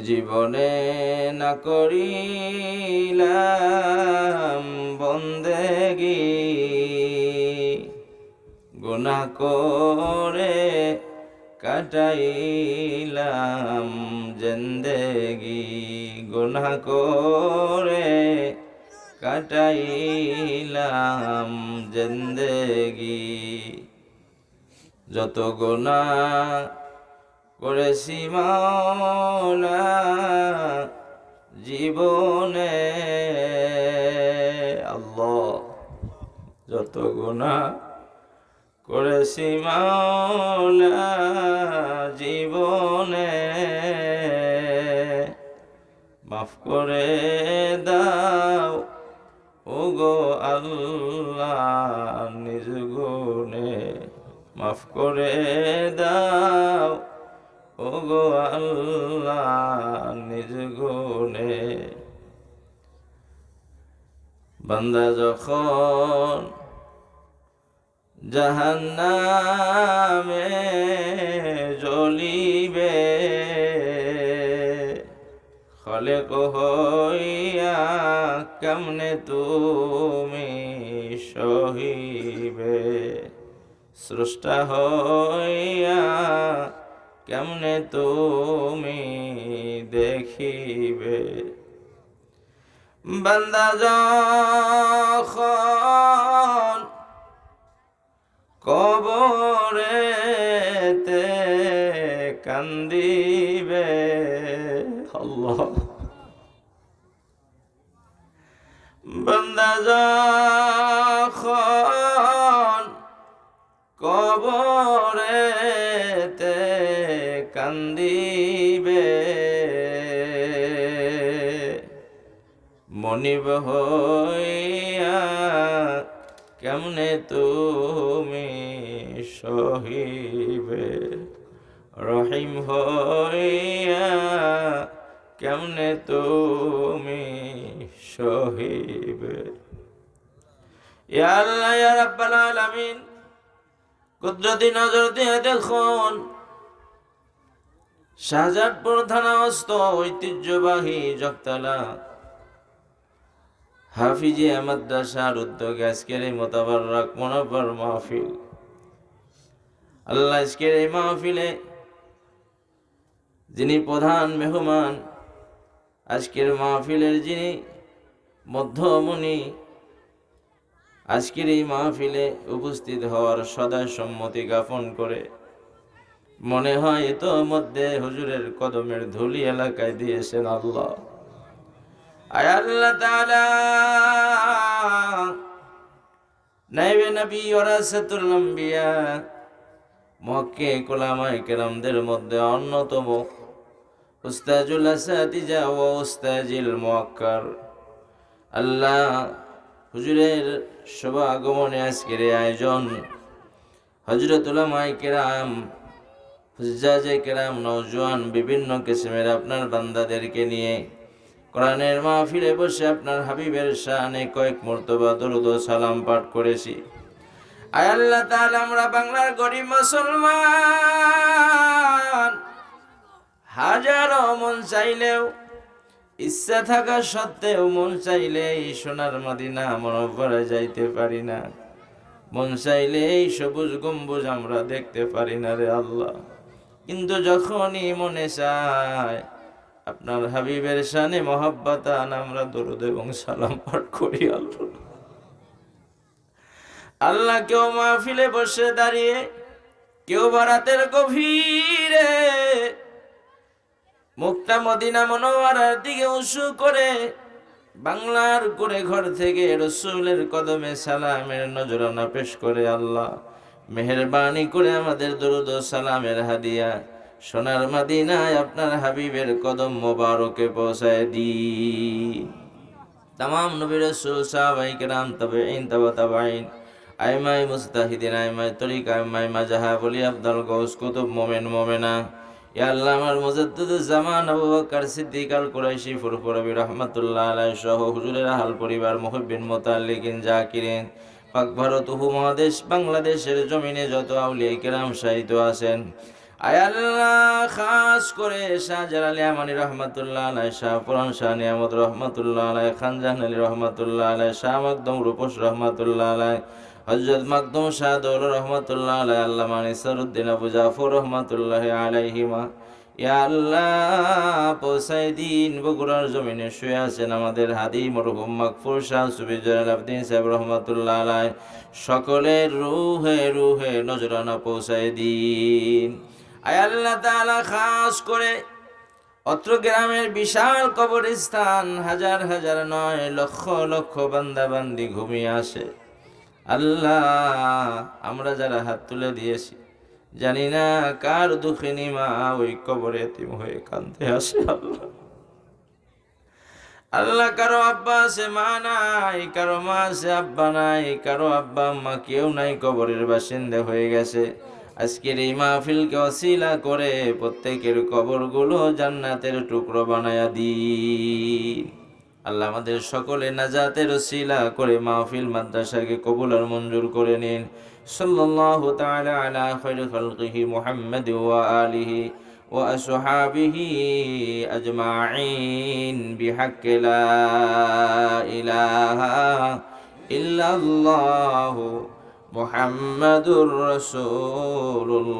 জীবনে না করিলাম বন্দেগি গুনা করে কাটাইলাম জেন্দেগি গুনা করে কাটাইলাম জেন্দেগি যত গুণা করেছি মাওলা জীবনে। আল্লাহ, যত গুণা করেছি মাওলা জীবনে, মাফ করে দাও ওগো আল্লাহ নিজ গুণে। মাফ করে দাও ওগো আল্লাহ নিজ গুণে। বান্দা যখন জাহান্নামে জ্বলিবে, খলেক হইয়া কেমনে তুমি সহিবে? স্রষ্টা হইয়া কেমনে তুমি দেখিবে? বান্দা যখন কবরেতে কান্দিবে আল্লাহ। বান্দা যখন কান্দিবে। মনিব হইয়া কেমনে তুমি সহিবে? রহিম হইয়া কেমনে তুমি সহিবে? ইয়া ইয়া রাব্বাল আলামিন, কুদরতি নজর দিয়ে দেখুন। শাহজাদপুর থানাস্থ ঐতিহ্যবাহী জগতলা। হাফিজি মাদ্রাসার উদ্যোগে আজকের এই মোতাবারক মনোবর মাহফিল। আল্লাহ আজকের এই মাহফিলে যিনি প্রধান মেহমান, আজকের মাহফিলের যিনি মধ্যমণি, আজকের এই মাহফিলে উপস্থিত হওয়ার সদয় সম্মতি জ্ঞাপন করে মনে হয় তো মধ্যে হুজুরের কদমের ধুলি এলাকায় দিয়েছেন আল্লাহ। আল্লাহ মধ্যে অন্যতম। আল্লাহ হুজুরের শুভ আগমনে আজকের আয়োজন। হজরতুল্লাহ মাই কেরাম হুজাজে কেরাম নৌজওয়ান বিভিন্ন কিসমের আপনার বান্দাদেরকে নিয়ে কোরআনের মাহফিলে বসে আপনার হাবিবের শানে কয়েক মর্তবা দরুদ সালাম পাঠ করেছি। আয় আল্লাহ তাআলা, আমরা বাংলার গরিব মুসলমান। হাজারো মন চাইলেও, ইচ্ছা থাকা সত্ত্বেও মন চাইলে এই সোনার মদিনা মনোবরে যাইতে পারি না। মন চাইলে এই সবুজ গম্বুজ আমরা দেখতে পারি না রে আল্লাহ। কিন্তু যখনই মনে চায়, আপনার হাবিবের শানে মহাব্বাতান আমরা দরুদ এবং সালাম পাঠ করি আল্লাহ। আল্লাহ কেউ মাহফিলে বসে দাঁড়িয়ে, কেউ বারাতের গভীরে মুখটা মদিনা মনোয়ারার দিকে উঁচু করে বাংলার করে ঘর থেকে রসুলের কদমে সালামের নজরানা পেশ করে আল্লাহ। মেহরবানি করে আমাদের দরুদ সালামের হাদিয়া। সোনার মাদিনায় আপনার হাবিবের কদম মোবারকে পৌঁছায় দি তাম নবী রসুল, সাহাবাই কেরাম তবে ইন তবা তাবাইন আইমাই মুস্তাহিদিন আইমাই তরিক আইমাই মাজাহা বলি আব্দুল গৌস কুতুব মোমেন, মোমেনা। আল্লাহ, আমার আবু বকর সিদ্দিক আল কুরাইশি আলাইহি সহ হুজুরের আহাল পরিবার মুতাল্লিকিন, জাকিরিন পাক ভারত উপমহাদেশ, বাংলাদেশের জমিনে যত আউলিয়া কেরাম সাহিত্য আছেন। আয় আল্লাহ, খাস করে শাহজাল আলী আমানি রহমতুল্লাহ আলাই শাহ পুরান শাহ নিয়ামত রহমতুল্লাহ আলাই খানজাহান আলী রহমতুল্লাহ আলাই শাহ মকদম রূপস রহমতুল্লাহ আলাই হজরত মকদম শাহ দৌল রহমতুল্লাহ আলাই আল্লাহ মানিসরুদ্দিন আবু জাফর রহমতুল্লাহ আলাইহিমা। আল্লাহ দিন। শুয়ে আছেন আমাদের হাদি রুহে রুহে নজরানা দিন। খাস করে অত্র গ্রামের বিশাল কবরস্থান হাজার হাজার নয় লক্ষ লক্ষ বান্দা বান্দি ঘুমিয়ে আসে। আল্লাহ, আমরা যারা হাত তুলে দিয়েছি জানি না কার দুঃখিনী মা ওই কবরে এতিম হয়ে কাঁদতে আসে আল্লাহ। আল্লাহ কারও আব্বা আছে, মা নাই, কারও মা আছে, আব্বা নাই, কারও আব্বা আম্মা কেউ নাই, কবরের বাসিন্দা হয়ে গেছে। আজকের এই মাহফিলকে অশিলা করে প্রত্যেকের কবরগুলো জান্নাতের টুকরো বানায়া দিন। আল্লাহ আমাদের সকলে নাজাতের ওসিলা করে মাহফিল মাদ্রাসাকে কবুল আর মঞ্জুর করে নিন। সাল্লাল্লাহু তাআলা আলা খায়রি খালকিহি মুহাম্মাদ ওয়া আলিহি ওয়া আসহাবিহি আজমাইন বিহাক্কি লা ইলাহা ইল্লাল্লাহু মুহাম্মাদুর রাসূলুল্লাহ।